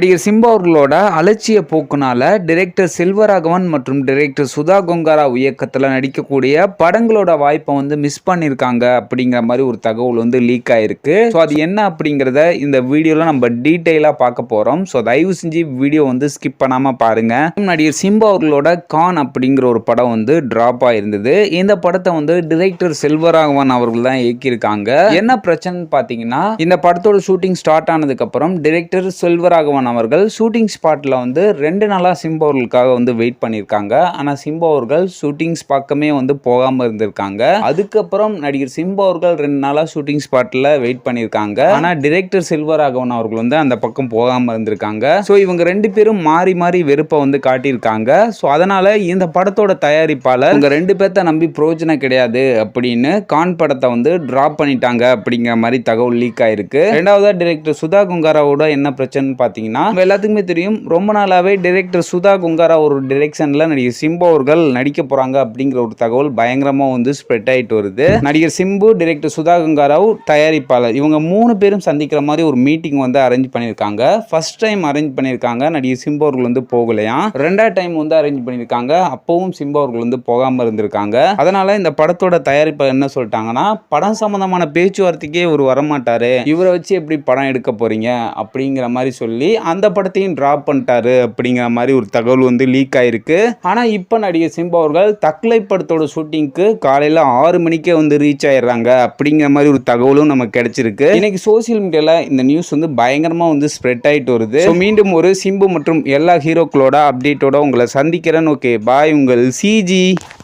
நடிகர் சிம்பா அவர்களோட அலட்சிய போக்குனால டிரெக்டர் செல்வராகவன் மற்றும் டிரெக்டர் சுதா கொங்காராவ் இயக்கத்தில் நடிக்கக்கூடிய படங்களோட வாய்ப்பை வந்து மிஸ் பண்ணியிருக்காங்க அப்படிங்கிற மாதிரி ஒரு தகவல் வந்து லீக் ஆயிருக்கு. ஸோ அது என்ன அப்படிங்கிறத இந்த வீடியோவில் நம்ம டீட்டெயிலாக பார்க்க போகிறோம் ஸோ தயவு செஞ்சு வீடியோ வந்து ஸ்கிப் பண்ணாமல் பாருங்க. நடிகர் சிம்பா அவர்களோட கான் அப்படிங்கிற ஒரு படம் வந்து ட்ராப் ஆயிருந்தது. இந்த படத்தை வந்து டிரெக்டர் செல்வராகவன் அவர்கள் தான் இயக்கியிருக்காங்க. என்ன பிரச்சனைன்னு பார்த்தீங்கன்னா இந்த படத்தோட ஷூட்டிங் ஸ்டார்ட் ஆனதுக்கப்புறம் டிரெக்டர் செல்வராகவன் அவர்கள் ஷூட்டிங் ஸ்பாட்டில் வந்து ரெண்டு நாளாக சிம்பா அவர்களுக்காக வந்து வெயிட் பண்ணியிருக்காங்க. ஆனால் சிம்பவர்கள் அவர்கள் பக்கமே வந்து போகாமல் இருந்திருக்காங்க. அதுக்கப்புறம் நடிகர் சிம்பா அவர்கள் ரெண்டு நாளாக ஷூட்டிங் ஸ்பாட்டில் வெயிட் பண்ணியிருக்காங்க. ஆனால் டிரெக்டர் செல்வராகவன் அவர்கள் வந்து அந்த பக்கம் போகாமல் இருந்திருக்காங்க. ஸோ இவங்க ரெண்டு பேரும் மாறி மாறி வெறுப்பை வந்து காட்டியிருக்காங்க. ஸோ அதனால் இந்த படத்தோட தயாரிப்பாளர் இவங்க ரெண்டு பேர்த்த நம்பி பிரயோஜனம் கிடையாது அப்படின்னு கான் படத்தை வந்து ட்ராப் பண்ணிட்டாங்க அப்படிங்கிற மாதிரி தகவல் லீக் ஆயிருக்கு. ரெண்டாவதாக டிரெக்டர் சுதா குங்காராவோட என்ன பிரச்சனைன்னு பார்த்தீங்கன்னா நம்ம எல்லாத்துக்குமே தெரியும் ரொம்ப நாளாகவே டிரெக்டர் சுதா குங்காரா ஒரு டிரெக்ஷனில் நடிகர் சிம்பு அவர்கள் நடிக்க போகிறாங்க அப்படிங்கிற ஒரு தகவல் பயங்கரமாக வந்து ஸ்ப்ரெட் ஆகிட்டு வருது. நடிகர் சிம்பு டிரெக்டர் சுதா குங்காராவ் தயாரிப்பாளர். இவங்க மூணு பேரும் சந்திக்கிற மாதிரி ஒரு மீட்டிங் வந்து அரேஞ்ச் பண்ணியிருக்காங்க. ஃபர்ஸ்ட் டைம் அரேஞ்ச் பண்ணியிருக்காங்க. நடிகர் சிம்பு அவர்கள் வந்து போகலையா? ரெண்டாவது டைம் வந்து அரேஞ்ச் பண்ணியிருக்காங்க. அப்பவும் சிம்பு அவர்கள் வந்து போகாமல் இருந்திருக்காங்க. அதனால இந்த படத்தோட தயாரிப்பாளர் என்ன சொல்லிட்டாங்கன்னா படம் சம்பந்தமான பேச்சுவார்த்தைக்கே இவர் வரமாட்டாரு. இவரை வச்சு எப்படி படம் எடுக்க போறீங்க? அப்படிங்கிற மாதிரி சொல்லி அந்த படத்தையும் ட்ராப் பண்ணிட்டாரு அப்படிங்கிற மாதிரி ஒரு தகவல் வந்து லீக் ஆயிருக்கு. ஆனால் இப்போ நடிகர் சிம்பு அவர்கள் தக்லை படத்தோட ஷூட்டிங்க்கு காலையில் ஆறு மணிக்கே வந்து ரீச் ஆயிடுறாங்க அப்படிங்கிற மாதிரி ஒரு தகவலும் நமக்கு கிடைச்சிருக்கு. இன்னைக்கு சோசியல் மீடியாவில் இந்த நியூஸ் வந்து பயங்கரமாக வந்து ஸ்ப்ரெட் ஆகிட்டு வருது. மீண்டும் ஒரு சிம்பு மற்றும் எல்லா ஹீரோக்களோட அப்டேட்டோட உங்களை சந்திக்கிறேன். ஓகே பாய் உங்கள் சிஜி